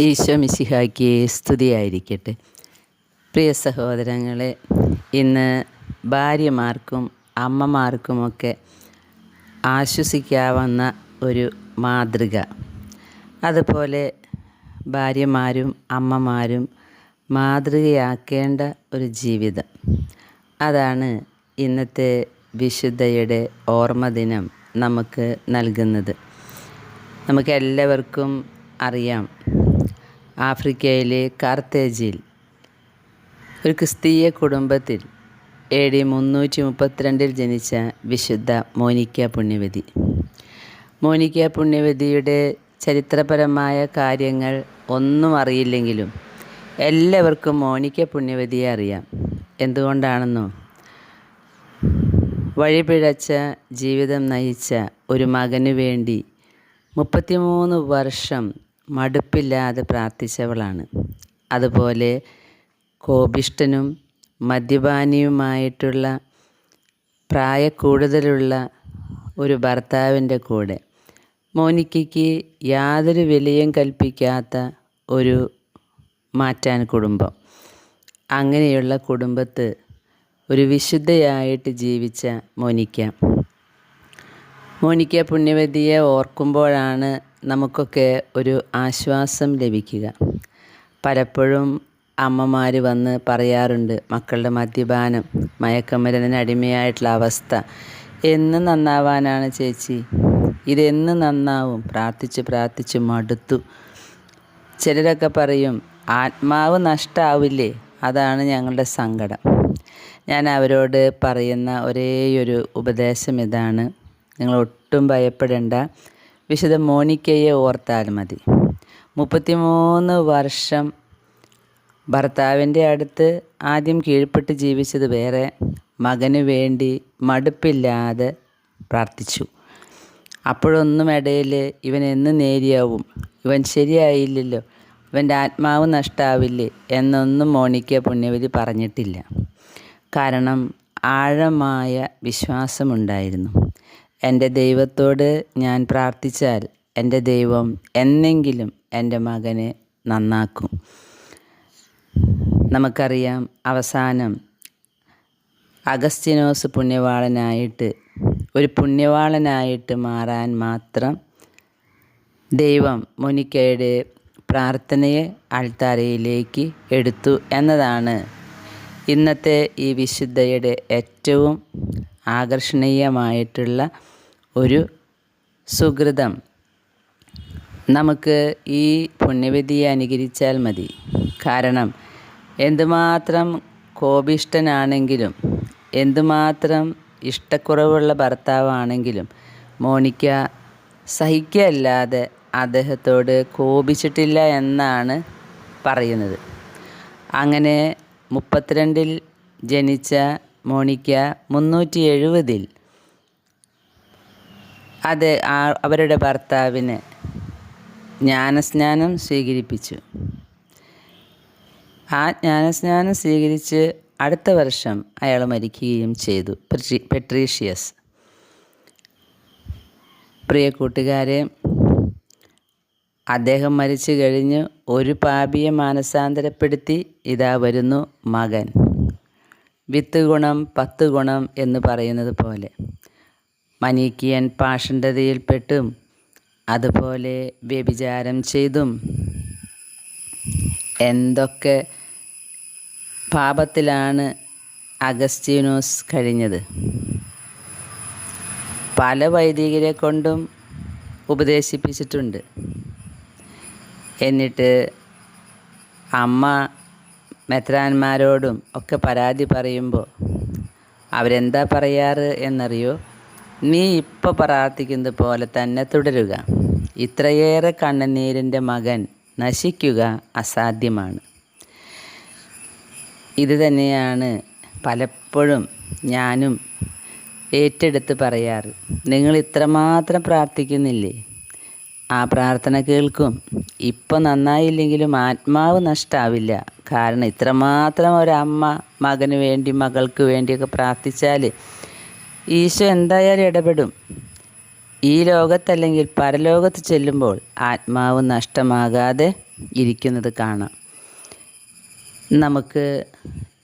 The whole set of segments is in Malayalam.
ഈശോ മിശിഹായ്ക്ക് സ്തുതിയായിരിക്കട്ടെ. പ്രിയ സഹോദരങ്ങളെ ഇന്ന് ഭാര്യമാർക്കും അമ്മമാർക്കുമൊക്കെ ആശ്വസിക്കാവുന്ന ഒരു മാതൃക. അതുപോലെ ഭാര്യമാരും അമ്മമാരും മാതൃകയാക്കേണ്ട ഒരു ജീവിതം. അതാണ് ഇന്നത്തെ വിശുദ്ധയുടെ ഓർമ്മദിനം നമുക്ക് നൽകുന്നത്. നമുക്കെല്ലാവർക്കും അറിയാം ആഫ്രിക്കയിലെ കാർത്തേജിൽ ഒരു ക്രിസ്തീയ കുടുംബത്തിൽ എ ഡി മുന്നൂറ്റി മുപ്പത്തിരണ്ടിൽ ജനിച്ച വിശുദ്ധ മോനിക്ക പുണ്യവതി. മോനിക്ക പുണ്യവതിയുടെ ചരിത്രപരമായ കാര്യങ്ങൾ ഒന്നും അറിയില്ലെങ്കിലും എല്ലാവർക്കും മോനിക്ക പുണ്യവതിയെ അറിയാം. എന്തുകൊണ്ടാണെന്നോ? വഴിപിഴച്ച ജീവിതം നയിച്ച ഒരു മകനു വേണ്ടി മുപ്പത്തിമൂന്ന് വർഷം മടുപ്പില്ലാതെ പ്രാർത്ഥിച്ചവളാണ്. അതുപോലെ കോപിഷ്ടനും മദ്യപാനിയുമായിട്ടുള്ള പ്രായക്കൂടുതലുള്ള ഒരു ഭർത്താവിന്റെ കൂടെ മോനിക്കയ്ക്ക് യാതൊരു വിലയും കൽപ്പിക്കാത്ത ഒരു മാറ്റാൻ കുടുംബം. അങ്ങനെയുള്ള കുടുംബത്ത് ഒരു വിശുദ്ധയായിട്ട് ജീവിച്ച മോനിക്ക. മോനിക്ക പുണ്യവതിയെ ഓർക്കുമ്പോഴാണ് നമുക്കൊക്കെ ഒരു ആശ്വാസം ലഭിക്കുക. പലപ്പോഴും അമ്മമാർ വന്ന് പറയാറുണ്ട് മക്കളുടെ മദ്യപാനം മയക്കമരുന്നിന് അടിമയായിട്ടുള്ള അവസ്ഥ. എന്ന് നന്നാവാനാണ് ചേച്ചി. ഇതെന്ന് നന്നാവും. പ്രാർത്ഥിച്ച് പ്രാർത്ഥിച്ച് മടുത്തു. ചിലരൊക്കെ പറയും ആത്മാവ് നഷ്ടാവില്ലേ? അതാണ് ഞങ്ങളുടെ സങ്കടം. ഞാൻ അവരോട് പറയുന്ന ഒരേയൊരു ഉപദേശം ഇതാണ്. നിങ്ങൾ ഒട്ടും ഭയപ്പെടേണ്ട. വിശുദ്ധ മോണിക്കയെ ഓർത്താൽ മതി. മുപ്പത്തിമൂന്ന് വർഷം ഭർത്താവിന്റെ അടുത്ത് ആദ്യം കീഴ്പ്പെട്ട് ജീവിച്ചത് വേറെ. മകന് വേണ്ടി മടുപ്പില്ലാതെ പ്രാർത്ഥിച്ചു. അപ്പോഴൊന്നും ഇടയിൽ ഇവൻ എന്ന് നേരിയാവും. ഇവൻ ശരിയായില്ലല്ലോ. ഇവന്റെ ആത്മാവ് നഷ്ടാവില്ലേ എന്നൊന്നും മോണിക്ക പുണ്യവതി പറഞ്ഞിട്ടില്ല. കാരണം ആഴമായ വിശ്വാസമുണ്ടായിരുന്നു. എന്റെ ദൈവത്തോട് ഞാൻ പ്രാർത്ഥിച്ചാൽ എന്റെ ദൈവം എന്നെങ്കിലും എന്റെ മകനെ നന്നാക്കും. നമുക്കറിയാം അവസാനം അഗസ്റ്റിനോസ് പുണ്യവാളനായിട്ട് ഒരു പുണ്യവാളനായിട്ട് മാറാൻ മാത്രം ദൈവം മോനിക്കയുടെ പ്രാർത്ഥനയെ ആൾത്താരയിലേക്ക് എടുത്തു എന്നതാണ് ഇന്നത്തെ ഈ വിശുദ്ധയുടെ ഏറ്റവും ആകർഷണീയമായിട്ടുള്ള ഒരു സുഹൃതം നമുക്ക് ഈ പുണ്യവിധിയെ അനുകരിച്ചാൽ മതി. കാരണം എന്തുമാത്രം കോപിഷ്ടനാണെങ്കിലും എന്തുമാത്രം ഇഷ്ടക്കുറവുള്ള ഭർത്താവാണെങ്കിലും മോണിക്ക സഹിക്കല്ലാതെ അദ്ദേഹത്തോട് കോപിച്ചിട്ടില്ല എന്നാണ് പറയുന്നത്. അങ്ങനെ മുപ്പത്തിരണ്ടിൽ ജനിച്ച മോണിക്ക മുന്നൂറ്റി എഴുപതിൽ അത് അവരുടെ ഭർത്താവിന് ജ്ഞാനസ്നാനം സ്വീകരിപ്പിച്ചു. ആ ജ്ഞാനസ്നാനം സ്വീകരിച്ച് അടുത്ത വർഷം അയാൾ മരിക്കുകയും ചെയ്തു. പെട്രീഷ്യസ്. പ്രിയ കൂട്ടുകാരെ അദ്ദേഹം മരിച്ചു കഴിഞ്ഞ് ഒരു പാപിയെ മാനസാന്തരപ്പെടുത്തി ഇതാ വരുന്നു മകൻ. വിത്ത് ഗുണം പത്ത് ഗുണം എന്ന് പറയുന്നത് പോലെ. മനീക്കിയൻ പാഷണ്ഡതയിൽപ്പെട്ടും അതുപോലെ വ്യഭിചാരം ചെയ്തും. എന്തൊക്കെ പാപത്തിലാണ് അഗസ്റ്റീനോസ് കഴിഞ്ഞത്? പല വൈദികരെ കൊണ്ടും ഉപദേശിപ്പിച്ചിട്ടുണ്ട്. എന്നിട്ട് അമ്മ മെത്രാന്മാരോടും ഒക്കെ പരാതി പറയുമ്പോൾ അവരെന്താ പറയാറ് എന്നറിയോ? നീ ഇപ്പോൾ പ്രാർത്ഥിക്കുന്നത് പോലെ തന്നെ തുടരുക. ഇത്രയേറെ കണ്ണുനീരിന്റെ മകൻ നശിക്കുക അസാധ്യമാണ്. ഇത് തന്നെയാണ് പലപ്പോഴും ഞാനും ഏറ്റെടുത്ത് പറയാറ്. നിങ്ങൾ ഇത്രമാത്രം പ്രാർത്ഥിക്കുന്നില്ലേ? ആ പ്രാർത്ഥന കേൾക്കും. ഇപ്പം നന്നായില്ലെങ്കിലും ആത്മാവ് നഷ്ടാവില്ല. കാരണം ഇത്രമാത്രം ഒരമ്മ മകന് വേണ്ടി മകൾക്ക് വേണ്ടിയൊക്കെ പ്രാർത്ഥിച്ചാൽ ഈശോ എന്തായാലും ഇടപെടും. ഈ ലോകത്തല്ലെങ്കിൽ പരലോകത്ത് ചെല്ലുമ്പോൾ ആത്മാവ് നഷ്ടമാകാതെ ഇരിക്കുന്നത് കാണാം. നമുക്ക്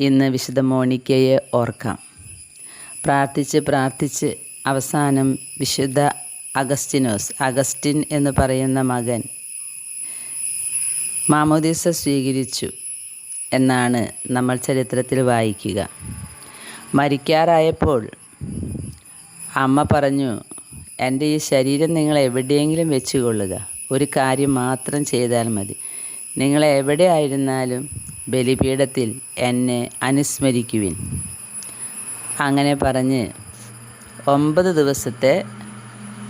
ഇന്ന് വിശുദ്ധ മോണിക്കയെ ഓർക്കാം. പ്രാർത്ഥിച്ച് പ്രാർത്ഥിച്ച് അവസാനം വിശുദ്ധ അഗസ്റ്റിനോസ് അഗസ്റ്റിൻ എന്ന് പറയുന്ന മകൻ മാമോദീസ സ്വീകരിച്ചു എന്നാണ് നമ്മൾ ചരിത്രത്തിൽ വായിക്കുക. മരിക്കാറായപ്പോൾ അമ്മ പറഞ്ഞു എന്റെ ഈ ശരീരം നിങ്ങൾ എവിടെയെങ്കിലും വെച്ച് കൊള്ളുക ഒരു കാര്യം മാത്രം ചെയ്താൽ മതി. നിങ്ങൾ എവിടെ ആയിരുന്നാലും ബലിപീഠത്തിൽ എന്നെ അനുസ്മരിക്കുവിൻ. അങ്ങനെ പറഞ്ഞ് ഒമ്പത് ദിവസത്തെ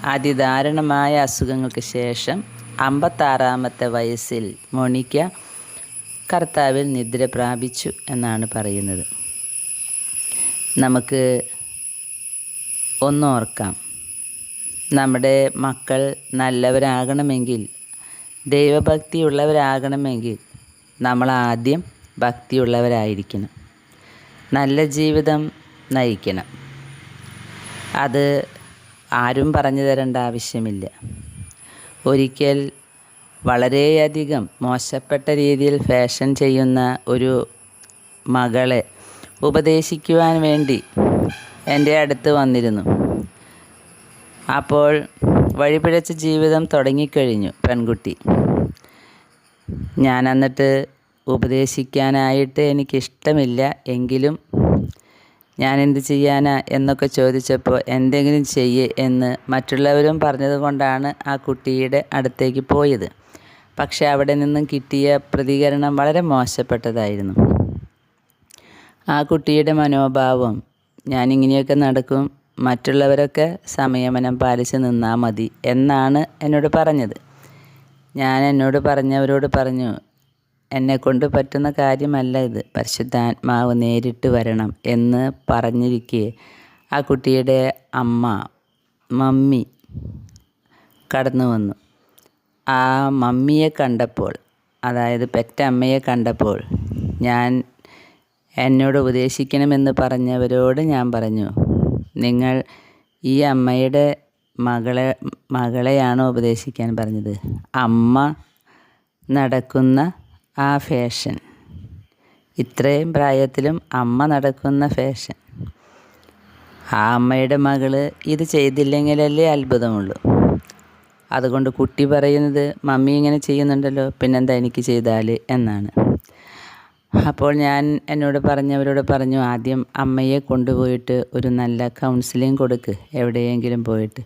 അതിദാരുണമായ അസുഖങ്ങൾക്ക് ശേഷം അമ്പത്താറാമത്തെ വയസ്സിൽ മോണിക്ക കർത്താവിൽ നിദ്ര പ്രാപിച്ചു എന്നാണ് പറയുന്നത്. നമുക്ക് ഒന്നോർക്കാം. നമ്മുടെ മക്കൾ നല്ലവരാകണമെങ്കിൽ ദൈവഭക്തിയുള്ളവരാകണമെങ്കിൽ നമ്മൾ ആദ്യം ഭക്തിയുള്ളവരായിരിക്കണം. നല്ല ജീവിതം നയിക്കണം. അത് ആരും പറഞ്ഞു തരേണ്ട ആവശ്യമില്ല. ഒരിക്കൽ വളരെയധികം മോശപ്പെട്ട രീതിയിൽ ഫാഷൻ ചെയ്യുന്ന ഒരു മകളെ ഉപദേശിക്കുവാൻ വേണ്ടി എന്റെ അടുത്ത് വന്നിരുന്നു. അപ്പോൾ വഴിപിഴച്ച ജീവിതം തുടങ്ങിക്കഴിഞ്ഞു പെൺകുട്ടി. ഞാൻ എന്നിട്ട് ഉപദേശിക്കാനായിട്ട് എനിക്കിഷ്ടമില്ല എങ്കിലും ഞാൻ എന്ത് ചെയ്യാനാ എന്നൊക്കെ ചോദിച്ചപ്പോൾ എന്തെങ്കിലും ചെയ്യ് എന്ന് മറ്റുള്ളവരും പറഞ്ഞതുകൊണ്ടാണ് ആ കുട്ടിയുടെ അടുത്തേക്ക് പോയത്. പക്ഷെ അവിടെ നിന്നും കിട്ടിയ പ്രതികരണം വളരെ മോശപ്പെട്ടതായിരുന്നു. ആ കുട്ടിയുടെ മനോഭാവം ഞാനിങ്ങനെയൊക്കെ നടക്കും. മറ്റുള്ളവരൊക്കെ സംയമനം പാലിച്ച് നിന്നാൽ മതി എന്നാണ് എന്നോട് പറഞ്ഞത്. ഞാൻ എന്നോട് പറഞ്ഞവരോട് പറഞ്ഞു എന്നെക്കൊണ്ട് പറ്റുന്ന കാര്യമല്ല ഇത്. പരിശുദ്ധാത്മാവ് നേരിട്ട് വരണം എന്ന് പറഞ്ഞിരിക്കെ ആ കുട്ടിയുടെ അമ്മ മമ്മി കടന്നു വന്നു. ആ മമ്മിയെ കണ്ടപ്പോൾ അതായത് പെറ്റമ്മയെ കണ്ടപ്പോൾ ഞാൻ എന്നോട് ഉപദേശിക്കണമെന്ന് പറഞ്ഞവരോട് ഞാൻ പറഞ്ഞു നിങ്ങൾ ഈ അമ്മയുടെ മകളെ മകളെയാണോ ഉപദേശിക്കാൻ പറഞ്ഞത്? അമ്മ നടക്കുന്ന ആ ഫാഷൻ. ഇത്രയും പ്രായത്തിലും അമ്മ നടക്കുന്ന ഫാഷൻ. ആ അമ്മയുടെ മകൾ ഇത് ചെയ്തില്ലെങ്കിലല്ലേ അത്ഭുതമുള്ളൂ. അതുകൊണ്ട് കുട്ടി പറയുന്നത് മമ്മി ഇങ്ങനെ ചെയ്യുന്നുണ്ടല്ലോ പിന്നെന്താ എനിക്ക് ചെയ്താൽ എന്നാണ്. അപ്പോൾ ഞാൻ എന്നോട് പറഞ്ഞവരോട് പറഞ്ഞു ആദ്യം അമ്മയെ കൊണ്ടുപോയിട്ട് ഒരു നല്ല കൗൺസിലിംഗ് കൊടുക്ക് എവിടെയെങ്കിലും പോയിട്ട്.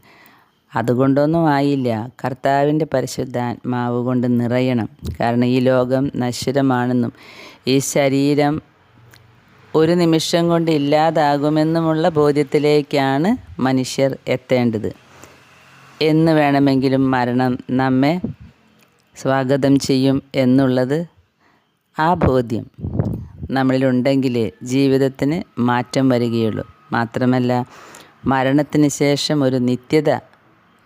അതുകൊണ്ടൊന്നും ആയില്ല. കർത്താവിന്റെ പരിശുദ്ധാത്മാവ് കൊണ്ട് നിറയണം. കാരണം ഈ ലോകം നശ്വരമാണെന്നും ഈ ശരീരം ഒരു നിമിഷം കൊണ്ട് ഇല്ലാതാകുമെന്നുമുള്ള ബോധ്യത്തിലേക്കാണ് മനുഷ്യർ എത്തേണ്ടത്. എന്ന് വേണമെങ്കിലും മരണം നമ്മെ സ്വാഗതം ചെയ്യും എന്നുള്ളത് ആ ബോധ്യം നമ്മളിലുണ്ടെങ്കിൽ ജീവിതത്തിന് മാറ്റം വരികയുള്ളൂ. മാത്രമല്ല മരണത്തിന് ശേഷം ഒരു നിത്യത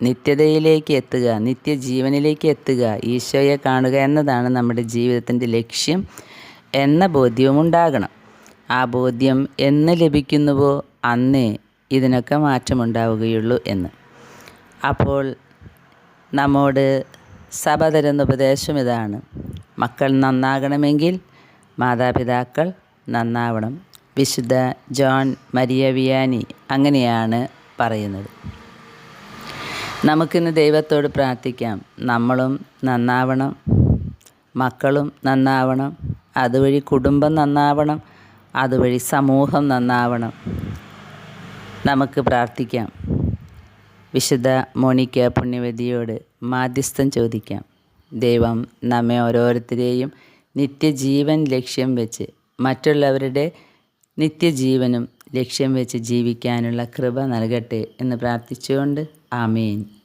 നിത്യതയിലേക്ക് എത്തുക നിത്യജീവനിലേക്ക് എത്തുക ഈശോയെ കാണുക എന്നതാണ് നമ്മുടെ ജീവിതത്തിന്റെ ലക്ഷ്യം എന്ന ബോധ്യവും ഉണ്ടാകണം ആ ബോധ്യം എന്ന് ലഭിക്കുന്നുവോ അന്നേ ഇതിനൊക്കെ മാറ്റമുണ്ടാവുകയുള്ളൂ എന്ന്. അപ്പോൾ നമ്മോട് സഭ തരുന്ന ഉപദേശം ഇതാണ്. മക്കൾ നന്നാകണമെങ്കിൽ മാതാപിതാക്കൾ നന്നാവണം. വിശുദ്ധ ജോൺ മരിയ വിയാനി അങ്ങനെയാണ് പറയുന്നത്. നമുക്കിന്ന് ദൈവത്തോട് പ്രാർത്ഥിക്കാം. നമ്മളും നന്നാവണം. മക്കളും നന്നാവണം. അതുവഴി കുടുംബം നന്നാവണം. അതുവഴി സമൂഹം നന്നാവണം. നമുക്ക് പ്രാർത്ഥിക്കാം. വിശുദ്ധ മോണിക്ക പുണ്യവതിയോട് മാധ്യസ്ഥം ചോദിക്കാം. ദൈവം നമ്മെ ഓരോരുത്തരെയും നിത്യജീവൻ ലക്ഷ്യം വെച്ച് മറ്റുള്ളവരുടെ നിത്യജീവനും ലക്ഷ്യം വെച്ച് ജീവിക്കാനുള്ള കൃപ നൽകട്ടെ എന്ന് പ്രാർത്ഥിച്ചുകൊണ്ട് ആമേൻ.